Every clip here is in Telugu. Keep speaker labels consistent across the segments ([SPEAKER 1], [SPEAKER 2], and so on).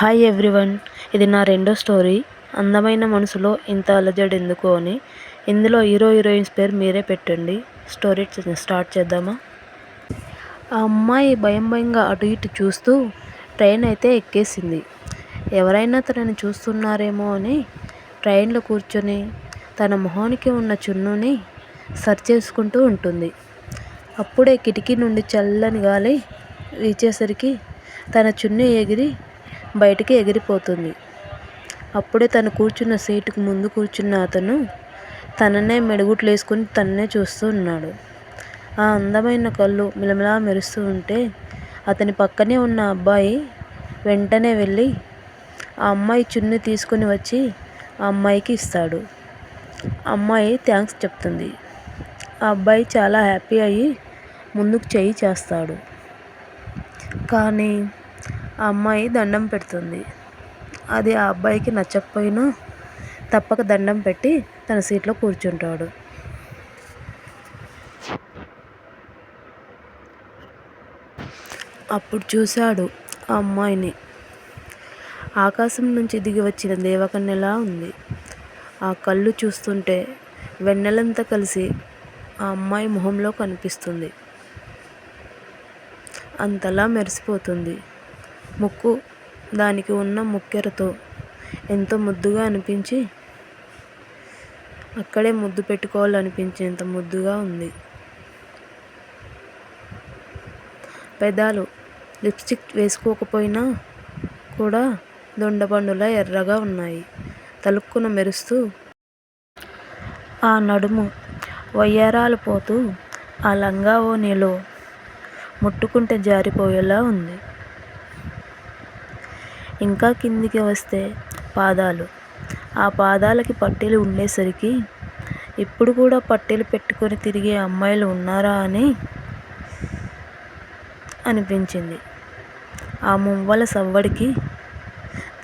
[SPEAKER 1] హాయ్ ఎవ్రీవన్ ఇది నా రెండో స్టోరీ అందమైన మనసులో ఇంత అలజడి ఎందుకు అని. ఇందులో హీరో హీరోయిన్స్ పేరు మీరే పెట్టండి. స్టోరీ స్టార్ట్ చేద్దామా? ఆ అమ్మాయి భయం భయంగా అటు ఇటు చూస్తూ ట్రైన్ అయితే ఎక్కేసింది. ఎవరైనా తనని చూస్తున్నారేమో అని ట్రైన్లో కూర్చొని తన మొహానికి ఉన్న చున్నుని సర్చ్ చేసుకుంటూ ఉంటుంది. అప్పుడే కిటికీ నుండి చల్లని గాలి వీచేసరికి తన చున్నీ ఎగిరి బయటికి ఎగిరిపోతుంది. అప్పుడే తను కూర్చున్న సీటుకు ముందు కూర్చున్న అతను తననే మెడుగుట్లు వేసుకుని తన్నే చూస్తూ ఉన్నాడు. ఆ అందమైన కళ్ళు మిలమిలా మెరుస్తూ ఉంటే అతని పక్కనే ఉన్న అబ్బాయి వెంటనే వెళ్ళి ఆ అమ్మాయి చున్ని తీసుకుని వచ్చి ఆ అమ్మాయికి ఇస్తాడు. అమ్మాయి థ్యాంక్స్ చెప్తుంది. ఆ అబ్బాయి చాలా హ్యాపీ అయ్యి ముందుకు చెయ్యి చేస్తాడు. కానీ ఆ అమ్మాయి దండం పెడుతుంది. అది ఆ అబ్బాయికి నచ్చకపోయినా తప్పక దండం పెట్టి తన సీట్లో కూర్చుంటాడు. అప్పుడు చూశాడు ఆ అమ్మాయిని. ఆకాశం నుంచి దిగి వచ్చిన దేవకన్యలా ఉంది. ఆ కళ్ళు చూస్తుంటే వెన్నెలంతా కలిసి ఆ అమ్మాయి మొహంలో కనిపిస్తుంది. అంతలా మెరిసిపోతుంది. ముక్కు దానికి ఉన్న ముక్కెరతో ఎంతో ముద్దుగా అనిపించి అక్కడే ముద్దు పెట్టుకోవాలనిపించేంత ముద్దుగా ఉంది. పెదాలు లిప్స్టిక్ వేసుకోకపోయినా కూడా దొండపండులా ఎర్రగా ఉన్నాయి. తలుక్కున మెరుస్తూ ఆ నడుము వయ్యారాలు పోతూ ఆ లంగా ఓణిలో ముట్టుకుంటే జారిపోయేలా ఉంది. ఇంకా కిందికి వస్తే పాదాలు. ఆ పాదాలకి పట్టీలు ఉండేసరికి ఇప్పుడు కూడా పట్టీలు పెట్టుకొని తిరిగే అమ్మాయిలు ఉన్నారా అని అనిపించింది. ఆ మువ్వల సవ్వడికి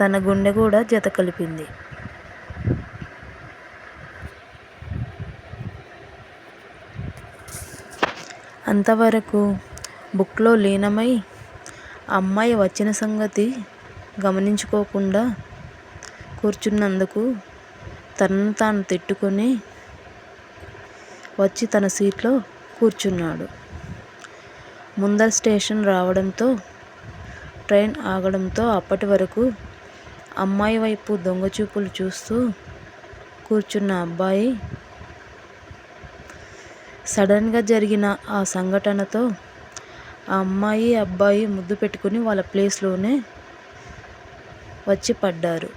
[SPEAKER 1] తన గుండె కూడా జత కలిపింది. అంతవరకు బుక్లో లీనమై అమ్మాయి వచ్చిన సంగతి గమనించుకోకుండా కూర్చున్నందుకు తనను తాను తిట్టుకొని వచ్చి తన సీట్లో కూర్చున్నాడు. ముందర స్టేషన్ రావడంతో ట్రైన్ ఆగడంతో అప్పటి వరకు అమ్మాయి వైపు దొంగచూపులు చూస్తూ కూర్చున్న అబ్బాయి సడన్గా జరిగిన ఆ సంఘటనతో ఆ అమ్మాయి అబ్బాయి ముద్దు పెట్టుకుని వాళ్ళ ప్లేస్లోనే వచ్చి పడ్డారు.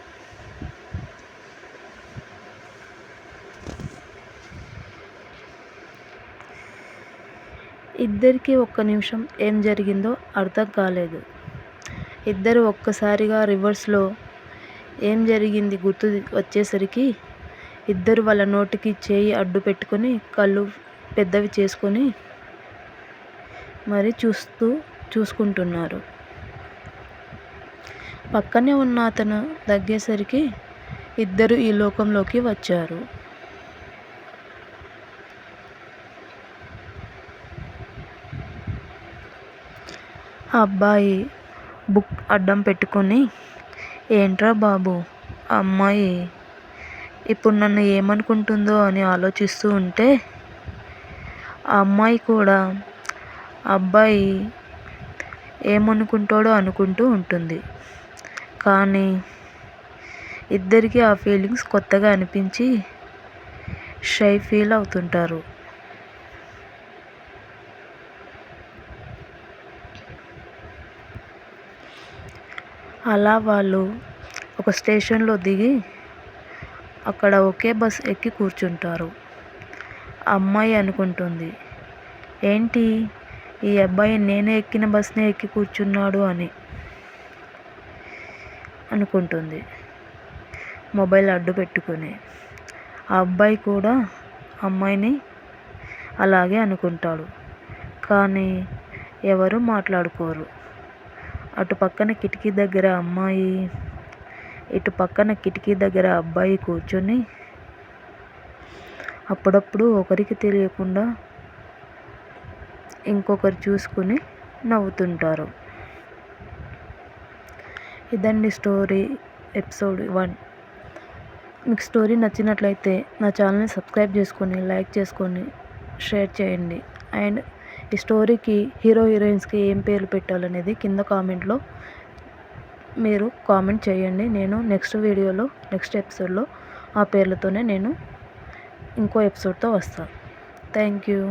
[SPEAKER 1] ఇద్దరికీ ఒక్క నిమిషం ఏం జరిగిందో అర్థం కాలేదు. ఇద్దరు ఒక్కసారిగా రివర్స్లో ఏం జరిగింది గుర్తు వచ్చేసరికి ఇద్దరు వాళ్ళ నోటికి చేయి అడ్డు పెట్టుకొని కళ్ళు పెద్దవి చేసుకొని మరి చూస్తూ చూసుకుంటున్నారు. పక్కనే ఉన్న అతను తగ్గేసరికి ఇద్దరు ఈ లోకంలోకి వచ్చారు. ఆ అబ్బాయి బుక్ అడ్డం పెట్టుకొని ఏంట్రా బాబు ఆ అమ్మాయి ఇప్పుడు నన్ను ఏమనుకుంటుందో అని ఆలోచిస్తూ ఉంటే ఆ అమ్మాయి కూడా అబ్బాయి ఏమనుకుంటాడో అనుకుంటూ ఉంటుంది. కానీ ఇద్దరికీ ఆ ఫీలింగ్స్ కొత్తగా అనిపించి షై ఫీల్ అవుతుంటారు. అలా వాళ్ళు ఒక స్టేషన్లో దిగి అక్కడ ఒకే బస్ ఎక్కి కూర్చుంటారు. అమ్మాయి అనుకుంటుంది ఏంటి? ఈ అబ్బాయి నేనే ఎక్కిన బస్నే ఎక్కి కూర్చున్నాడు అని. అనుకుంటుంది. మొబైల్ అడ్డు పెట్టుకుని. ఆ అబ్బాయి కూడా అమ్మాయిని అలాగే అనుకుంటాడు. కానీ ఎవరు మాట్లాడుకోరు. అటు పక్కన కిటికీ దగ్గర అమ్మాయి ఇటు పక్కన కిటికీ దగ్గర అబ్బాయి కూర్చొని అప్పుడప్పుడు ఒకరికి తెలియకుండా ఇంకొకరు చూసుకుని నవ్వుతుంటారు. ఇదండి స్టోరీ ఎపిసోడ్ వన్. మీకు స్టోరీ నచ్చినట్లయితే నా ఛానల్ని సబ్స్క్రైబ్ చేసుకొని లైక్ చేసుకొని షేర్ చేయండి. అండ్ ఈ స్టోరీకి హీరో హీరోయిన్స్కి ఏం పేర్లు పెట్టాలనేది కింద కామెంట్లో మీరు కామెంట్ చేయండి. నేను నెక్స్ట్ వీడియోలో నెక్స్ట్ ఎపిసోడ్లో ఆ పేర్లతోనే నేను ఇంకో ఎపిసోడ్తో వస్తాను థ్యాంక్ యూ.